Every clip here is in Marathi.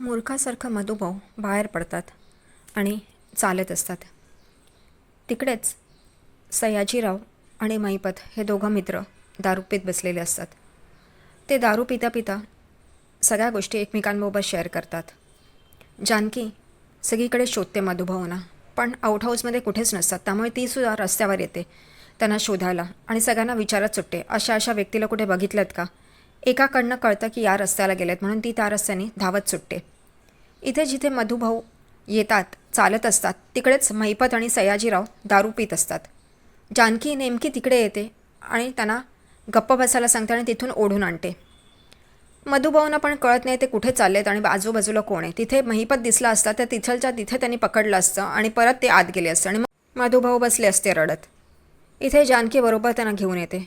मूर्खासारखं मधुभाऊ बाहेर पडतात आणि चालत असतात. तिकडेच सयाजीराव आणि माईपत हे दोघं मित्र दारू पीत बसलेले असतात. ते दारू पिता पिता सगळ्या गोष्टी एकमेकांबरोबर शेअर करतात. जानकी सगळीकडे शोधते मधुभाऊना पण आउटहाऊसमध्ये कुठेच नसतात. त्यामुळे तीसुद्धा रस्त्यावर येते त्यांना शोधायला आणि सगळ्यांना विचारत सुटते. अशा अशा व्यक्तीला कुठे बघितलं का? एकाकडनं कळतं की या रस्त्याला गेलेत म्हणून ती त्या रस्त्याने धावत सुटते. इथे जिथे मधुभाऊ येतात चालत असतात तिकडेच महिपत आणि सयाजीराव दारू पित असतात. जानकी नेमकी तिकडे येते आणि त्यांना गप्प बसायला सांगते आणि तिथून ओढून आणते. मधुभाऊंना पण कळत नाही ते कुठे चाललेत आणि आजूबाजूला कोण आहे. तिथे महिपत दिसला असता तर तिथलच्या तिथे त्यांनी पकडलं असतं आणि परत ते आत गेले असतं आणि मधुभाऊ बसले असते रडत. इथे जानकीबरोबर त्यांना घेऊन येते.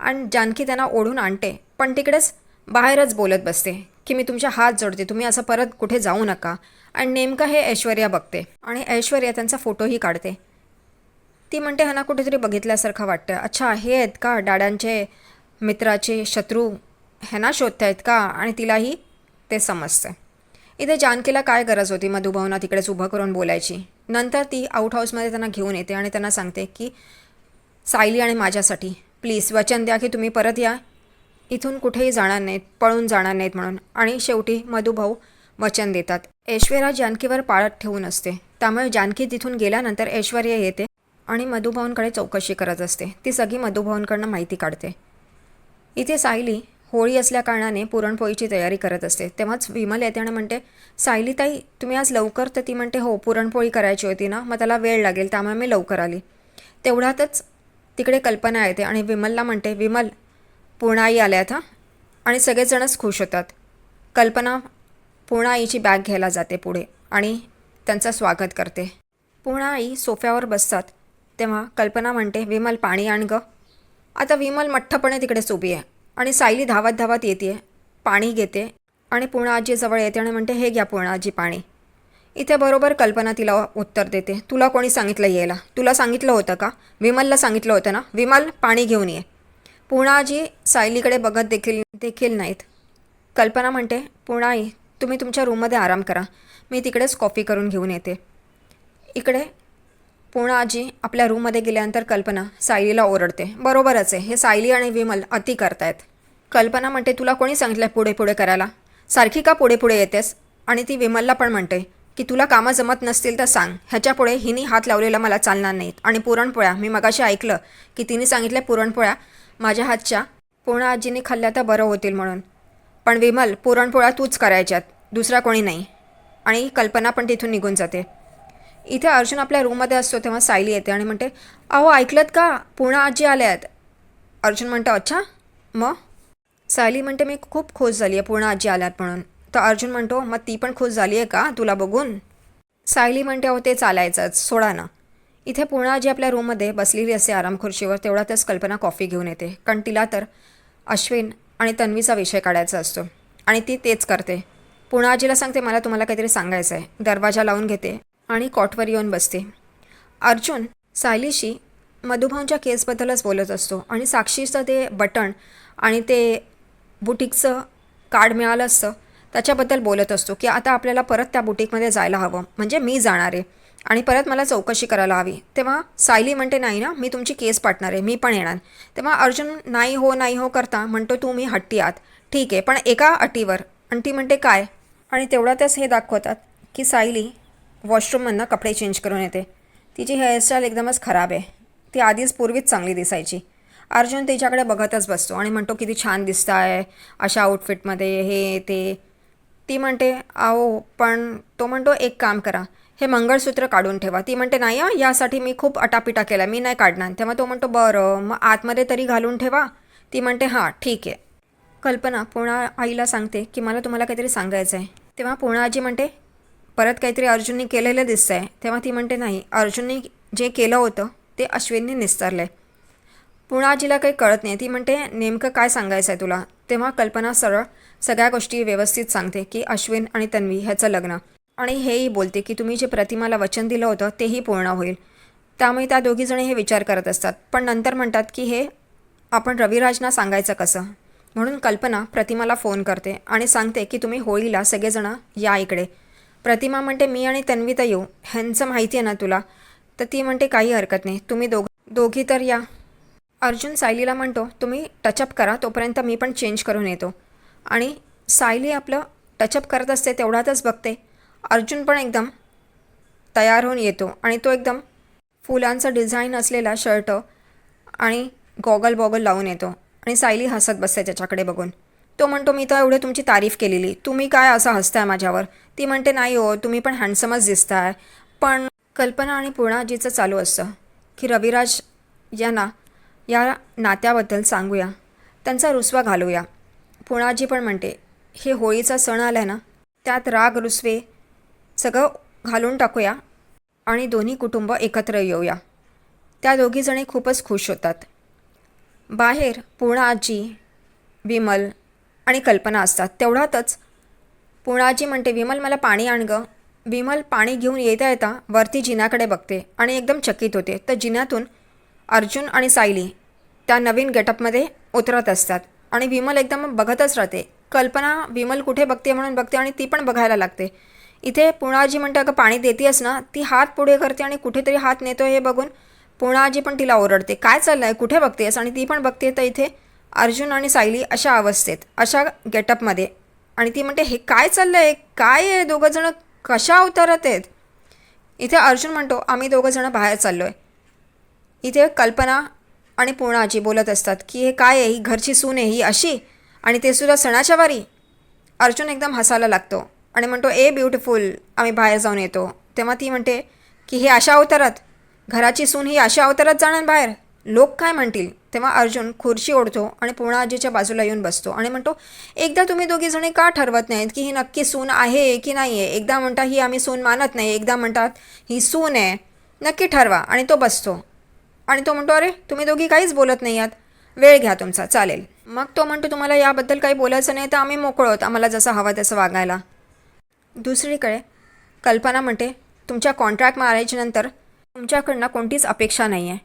आणि जानकी त्यांना ओढून आणते. पण तिकडेच बाहेरच बोलत बसते की मी तुमच्या हात जोडते तुम्ही असं परत कुठे जाऊ नका. आणि नेमकं हे ऐश्वर्या बघते आणि ऐश्वर्या त्यांचा फोटोही काढते. ती म्हणते ह्यांना कुठेतरी बघितल्यासारखं वाटतं. अच्छा हे आहेत का डाड्यांचे मित्राचे शत्रू? ह्यांना शोधतायत का? आणि तिलाही ते समजतं. इथे जानकीला काय गरज होती मधुभावना तिकडेच उभं करून बोलायची? नंतर ती आउट हाऊसमध्ये त्यांना घेऊन येते आणि त्यांना सांगते की सायली आणि माझ्यासाठी प्लीज वचन द्या की तुम्ही परत या. इथून कुठेही जाणार नाहीत पळून जाणार नाहीत म्हणून. आणि शेवटी मधुभाऊ वचन देतात. ऐश्वर्या जानकीवर पाळत ठेवून असते. त्यामुळे जानकी तिथून गेल्यानंतर ऐश्वर्या येते आणि मधुभाऊंकडे चौकशी करत असते. ती सगळी मधुभाऊंकडनं माहिती काढते. इथे सायली होळी असल्याकारणाने पुरणपोळीची तयारी करत असते. तेव्हाच विमल येते आणि म्हणते सायली ताई तुम्ही आज लवकर तर ती म्हणते हो पुरणपोळी करायची होती ना मग त्याला वेळ लागेल त्यामुळे मी लवकर आली. तेवढ्यातच तिकडे कल्पना येते आणि विमलला म्हणते विमल पूर्णाई आल्यात हां? आणि सगळेजणच खुश होतात. कल्पना पूर्णाईची बॅग घ्यायला जाते पुढे आणि त्यांचं स्वागत करते. पूर्णाई सोफ्यावर बसतात. तेव्हा कल्पना म्हणते विमल पाणी आण गं. आता विमल मठ्ठपणे तिकडेच उभी आहे आणि सायली धावत धावत येते पाणी घेते आणि पूर्ण आजीजवळ येते आणि म्हणते हे घ्या पूर्णाजी पाणी. इथे बरोबर कल्पना तिला उत्तर देते. तुला कोणी सांगितलं यायला? तुला सांगितलं होतं का? विमलला सांगितलं होतं ना? विमल पाणी घेऊन ये. पूर्णाजी सायलीकडे बघत देखील देखील नाहीत. कल्पना म्हणते पूर्णाई तुम्ही तुमच्या रूममध्ये आराम करा. मी तिकडेच कॉफी करून घेऊन येते. इकडे पूर्णाजी आपल्या रूममध्ये गेल्यानंतर कल्पना सायलीला ओरडते. बरोबरच आहे. हे सायली आणि विमल अति करतायत. कल्पना म्हणते तुला कोणी सांगितलं पुढे पुढे करायला? सारखी का पुढे पुढे येतेस? आणि ती विमलला पण म्हणते की तुला कामं जमत नसतील तर सांग. ह्याच्यापुढे हिने हात लावलेला मला चालणार नाहीत. आणि पुरणपोळ्या मी मगाशी ऐकलं की तिने सांगितलं पुरणपोळ्या माझ्या हातच्या पूर्ण आजीने खाल्ल्या तर बरं होतील म्हणून. पण विमल पुरणपोळ्या तूच करायच्यात. दुसरा कोणी नाही. आणि कल्पना पण तिथून निघून जाते. इथे अर्जुन आपल्या रूममध्ये असतो तेव्हा सायली येते आणि म्हणते अहो ऐकलत का? पूर्ण आजी आल्या आहेत अर्जुन म्हणतं अच्छा मग? सायली म्हणते मी खूप खुश झाली आहे पूर्ण आजी आल्यात म्हणून. तर अर्जुन म्हणतो मग ती पण खुश झाली आहे का तुला बघून? सायली म्हणते अहो ते चालायचंच. सोडा ना. इथे पूर्ण जी आपल्या रूममध्ये बसलेली असते आराम खुर्चीवर तेवढ्यातच कल्पना कॉफी घेऊन येते. कारण तिला तर अश्विन आणि तन्वीचा विषय काढायचा असतो. आणि ती तेच करते. पुणाजीला सांगते मला तुम्हाला काहीतरी सांगायचं आहे दरवाजा लावून घेते आणि कॉटवर येऊन बसते. अर्जुन सायलीशी मधुभाऊंच्या केसबद्दलच बोलत असतो आणि साक्षीचं ते बटण आणि ते बुटीकचं कार्ड मिळालं असतं त्याच्याबद्दल बोलत असतो की आता आपल्याला परत त्या बुटीकमध्ये जायला हवं. म्हणजे मी जाणार आहे. आणि परत मला चौकशी करायला हवी. तेव्हा सायली म्हणते नाही ना मी तुमची केस पाटणार आहे. मी पण येणार. तेव्हा अर्जुन नाही हो नाही हो करता. म्हणतो तू मी हट्टी आत. ठीक आहे पण एका अटीवर. आणि ती म्हणते काय? आणि तेवढ्यातच हे दाखवतात की सायली वॉशरूममधनं कपडे चेंज करून येते. तिची हेअरस्टाईल एकदमच खराब आहे. ती आधीच पूर्वीच चांगली दिसायची. अर्जुन तिच्याकडे बघतच बसतो आणि म्हणतो किती छान दिसत आहे अशा आउटफिटमध्ये हे ते. ती म्हणते आहो पण तो म्हणतो एक काम करा. हे मंगळसूत्र काढून ठेवा. ती म्हणते नाही हं, यासाठी मी खूप अटापिटा केला मी नाही काढणार. तेव्हा तो म्हणतो बरं मग आतमध्ये तरी घालून ठेवा. ती म्हणते हां ठीक आहे. कल्पना पूर्णा आईला सांगते की मला तुम्हाला काहीतरी सांगायचं आहे तेव्हा पूर्णा आजी म्हणते परत काहीतरी अर्जुननी केलेलं दिसतं आहे तेव्हा ती म्हणते नाही अर्जुननी जे केलं होतं ते अश्विनने निस्तरलं. आहे पूर्णा आजीला काही कळत नाही. ती म्हणते नेमकं काय सांगायचं आहे तुला? तेव्हा कल्पना सरळ सगळ्या गोष्टी व्यवस्थित सांगते की अश्विन आणि तन्वी ह्याचं लग्न. आणि हेही बोलते की तुम्ही जे प्रतिमाला वचन दिलं होतं तेही पूर्ण होईल. त्यामुळे त्या दोघीजणी हे विचार करत असतात. पण नंतर म्हणतात की हे आपण रविराजना सांगायचं कसं? म्हणून कल्पना प्रतिमाला फोन करते आणि सांगते की तुम्ही होळीला सगळेजणं या इकडे. प्रतिमा म्हणते मी आणि तन्वी तर येऊ. ह्यांचं माहिती आहे ना तुला? तर ती म्हणते काही हरकत नाही. तुम्ही दोघ दोघी तर या. अर्जुन सायलीला म्हणतो तुम्ही टचअप करा तोपर्यंत मी पण चेंज करून येतो. आणि सायली आपलं टचअप करत असते तेवढ्यातच बघते. अर्जुन पण एकदम तयार होऊन येतो आणि तो एकदम फुलांचा डिझाईन असलेला शर्ट आणि गॉगल बॉगल लावून येतो आणि सायली हसत बसते त्याच्याकडे बघून. तो म्हणतो मी तर एवढे तुमची तारीफ केलेली. तुम्ही काय असं हसताय माझ्यावर? ती म्हणते नाही हो तुम्ही पण हँडसमच दिसताय. पण कल्पना आणि पूर्णाजीचं चालू असतं. की रविराज यांना या नात्याबद्दल सांगूया. त्यांचा रुसवा घालूया. पुणाजी पण म्हणते हे होळीचा सण आला आहे ना त्यात राग रुसवे सगळं घालून टाकूया आणि दोन्ही कुटुंब एकत्र येऊया. त्या दोघीजणी खूपच खुश होतात. बाहेर पूर्णाजी विमल आणि कल्पना असतात. तेवढ्यातच पूर्णाजी म्हणते विमल मला पाणी आण गं. विमल पाणी घेऊन येता येता वरती जिन्याकडे बघते आणि एकदम चकित होते. तर जिन्यातून अर्जुन आणि सायली त्या नवीन गेटअपमध्ये उतरत असतात. आणि विमल एकदम बघतच राहते. कल्पना विमल कुठे बघते म्हणून बघते आणि ती पण बघायला लागते. इथे पुणाजी म्हणते अगं पाणी देतेस ना? ती हात पुढे करते आणि कुठेतरी हात नेतो हे बघून पुणाजी पण तिला ओरडते. काय चाललं आहे कुठे बघतेस? आणि ती पण बघते तर इथे अर्जुन आणि सायली अशा अवस्थेत अशा गेटअपमध्ये. आणि ती म्हणते हे काय चाललं आहे काय आहे? दोघंजणं कशा अवतारात आहेत? इथे अर्जुन म्हणतो आम्ही दोघंजणं बाहेर चाललो आहे इथे कल्पना आणि पूर्णाजी बोलत असतात की हे काय आहे? ही घरची सून आहे ही अशी? आणि ते सुद्धा सणाच्या वारी? अर्जुन एकदम हसायला लागतो आणि म्हणतो ए ब्युटिफुल आम्ही बाहेर जाऊन येतो. तेव्हा ती म्हणते की हे अशा अवतारात? घराची सून ही अशा अवतारात जाणार बाहेर? लोक काय म्हणतील? तेव्हा अर्जुन खुर्ची ओढतो आणि पूर्णाजीच्या बाजूला येऊन बसतो आणि म्हणतो एकदा तुम्ही दोघीजणी का ठरवत नाहीत की ही नक्की सून आहे की नाही आहे एकदा म्हणता ही आम्ही सून मानत नाही एकदा म्हणतात ही सून आहे. नक्की ठरवा. आणि तो बसतो. आणि तो म्हणतो अरे तुम्ही दोघी काहीच बोलत नाही आहात. वेळ घ्या तुमचा चालेल. मग तो म्हणतो तुम्हाला याबद्दल काही बोलायचं नाही तर आम्ही मोकळं आहोत आम्हाला जसं हवं तसं वागायला. दुसरीकडे कल्पना म्हणते तुमच्या कॉन्ट्रॅक्ट मॅरेजनंतर तुमच्याकडनं कोणतीच अपेक्षा नाही आहे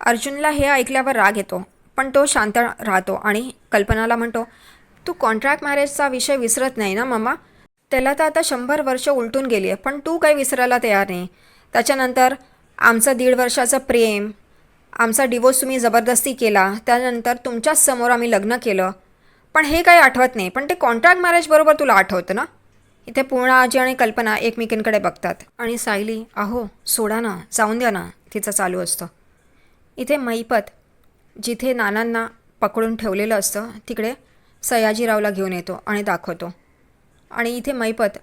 अर्जुनला हे ऐकल्यावर राग येतो पण तो शांत राहतो आणि कल्पनाला म्हणतो तू कॉन्ट्रॅक्ट मॅरेजचा विषय विसरत नाही ना मामा? त्याला तर आता शंभर वर्ष उलटून गेली आहे पण तू काही विसरायला तयार नाही. त्याच्यानंतर आमचं दीड वर्षाचं प्रेम आमचा डिवोर्स तुम्ही जबरदस्ती केला त्यानंतर तुमच्याच समोर आम्ही लग्न केलं. पण हे काही आठवत नाही पण ते कॉन्ट्रॅक्ट मॅरेजबरोबर तुला आठवतं ना? इथे पूर्ण आजी आणि कल्पना एकमेकींकडे बघतात. आणि सायली अहो सोडा ना जाऊन द्या ना तिचं चालू असतं. इथे मैपत जिथे नानांना पकडून ठेवलेलं असतं तिकडे सयाजीरावला घेऊन येतो आणि दाखवतो. आणि इथे मैपत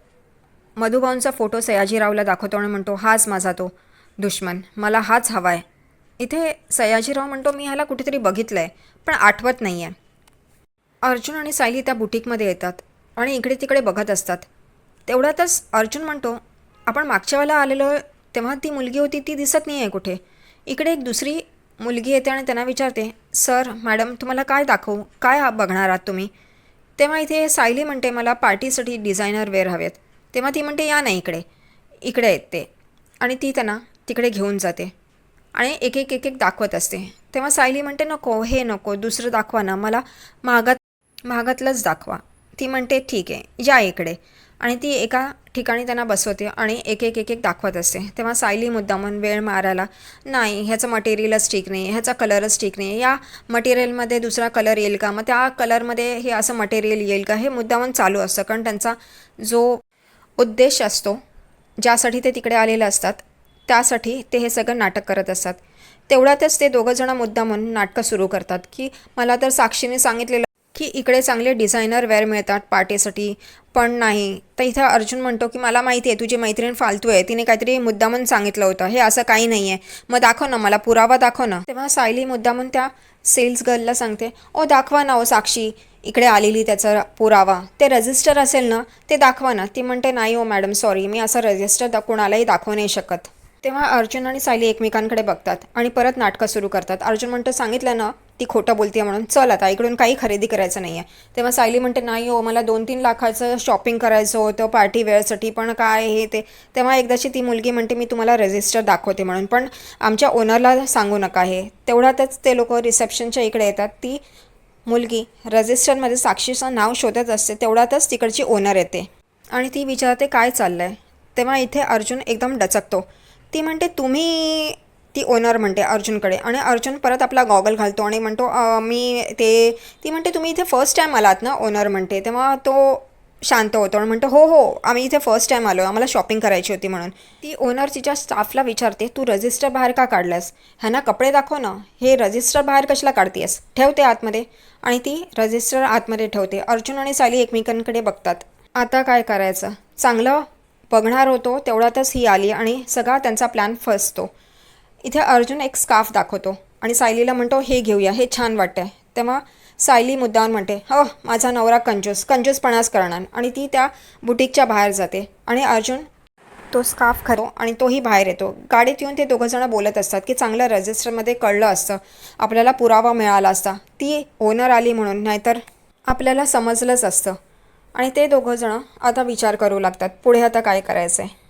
मधुभाऊंचा फोटो सयाजीरावला दाखवतो आणि म्हणतो हाच माझा तो दुश्मन मला हाच हवा आहे इथे सयाजीराव म्हणतो मी ह्याला कुठेतरी बघितलं आहे पण आठवत नाही आहे अर्जुन आणि सायली त्या बुटीकमध्ये येतात आणि इकडे तिकडे बघत असतात. तेवढ्यातच अर्जुन म्हणतो आपण मागच्या वेळेला आलेलो तेव्हा ती मुलगी होती ती दिसत नाही आहे कुठे. इकडे एक दुसरी मुलगी येते आणि त्यांना विचारते सर मॅडम तुम्हाला काय दाखवू? काय बघणार आहात तुम्ही? तेव्हा इथे सायली म्हणते मला पार्टीसाठी डिझायनर वेअर हवेत. तेव्हा ती म्हणते या नाही इकडे इकडे येते. आणि ती त्यांना तिकडे घेऊन जाते. आणि एक एक एक एक दाखवत असते. तेव्हा सायली म्हणते नको हे नको दुसरं दाखवा ना मला महागात महागातलंच दाखवा. ती म्हणते ठीक आहे या इकडे. आणि ती एका ठिकाणी त्यांना बसवते आणि एक एक एक एक दाखवत असते. तेव्हा सायली मुद्दामून वेळ मारायला नाही ह्याचं मटेरियलच ठीक नाही ह्याचा कलरच ठीक नाही या मटेरियलमध्ये दुसरा कलर येईल का? मग त्या कलरमध्ये हे असं मटेरियल येईल का? हे मुद्दामून चालू असतं. कारण त्यांचा जो उद्देश असतो ज्यासाठी ते तिकडे आलेले असतात त्यासाठी ते हे सगळं नाटक करत असतात. तेवढ्यातच ते दोघंजणं मुद्दा म्हणून नाटकं सुरू करतात की मला तर साक्षीने सांगितलेलं की इकडे चांगले डिझायनर वेअर मिळतात पार्टीसाठी पण नाही. तर इथं अर्जुन म्हणतो की मला माहिती आहे तुझी मैत्रीण फालतू आहे. तिने काहीतरी मुद्दामून सांगितलं होतं. हे असं काही नाही आहे. मग दाखव ना मला पुरावा दाखव ना. तेव्हा सायली मुद्दामून त्या सेल्स गर्लला सांगते ओ दाखवा ना ओ साक्षी. इकडे आलेली त्याचा पुरावा. ते रजिस्टर असेल ना ते दाखवा ना. ती म्हणते नाही ओ मॅडम सॉरी. मी असं रजिस्टर दा कुणालाही दाखवू नाही शकत. तेव्हा अर्जुन आणि सायली एकमेकांकडे बघतात आणि परत नाटकं सुरू करतात. अर्जुन म्हणतो सांगितलं ना ती खोटं बोलते म्हणून. चल आता इकडून काही खरेदी करायचं नाही आहे तेव्हा सायली म्हणते नाही हो मला दोन तीन लाखाचं शॉपिंग करायचं होतं पार्टी वेअरसाठी पण काय हे ते. तेव्हा एकदाची ती मुलगी म्हणते मी तुम्हाला रजिस्टर दाखवते म्हणून. पण आमच्या ओनरला सांगू नका हे. तेवढ्यातच ते लोक रिसेप्शनच्या इकडे येतात. ती मुलगी रजिस्टरमध्ये साक्षीचं नाव शोधत असते तेवढ्यातच तिकडची ओनर येते. आणि ती विचारते काय चाललं आहे तेव्हा इथे अर्जुन एकदम डचकतो. ती म्हणते तुम्ही ती ओनर म्हणते अर्जुनकडे. आणि अर्जुन परत आपला गॉगल घालतो आणि म्हणतो मी ते ती म्हणते तुम्ही इथे फर्स्ट टाईम आलात ना? ओनर म्हणते. तेव्हा तो शांत होतो आणि म्हणतो हो हो आम्ही इथे फर्स्ट टाईम आलो आम्हाला शॉपिंग करायची होती म्हणून. ती ओनर तिच्या स्टाफला विचारते तू रजिस्टर बाहेर का काढलंस ह्यांना कपडे दाखव ना. हे रजिस्टर बाहेर कशाला काढतेस ठेवते आतमध्ये. आणि ती रजिस्टर आतमध्ये ठेवते. अर्जुन आणि साली एकमेकांकडे बघतात. आता काय करायचं? चांगलं बघणार होतो तेवढ्यातच ही आली आणि सगळा त्यांचा प्लॅन फसतो. इथे अर्जुन एक स्काफ दाखवतो आणि सायलीला म्हणतो हे घेऊया हे छान वाटतंय. तेव्हा सायली मुद्दाम म्हणते हो माझा नवरा कंजूस कंजूसपणाच करणार. आणि ती त्या बुटीकच्या बाहेर जाते आणि अर्जुन तो स्काफ खरो आणि तोही बाहेर येतो. गाडीत येऊन ते दोघंजणं बोलत असतात की चांगलं रजिस्टरमध्ये कळलं असतं. आपल्याला पुरावा मिळाला असता. ती ओनर आली म्हणून नाहीतर आपल्याला समजलंच असतं. आणि ते दोघंजणं आता विचार करू लागतात पुढे आता काय करायचं आहे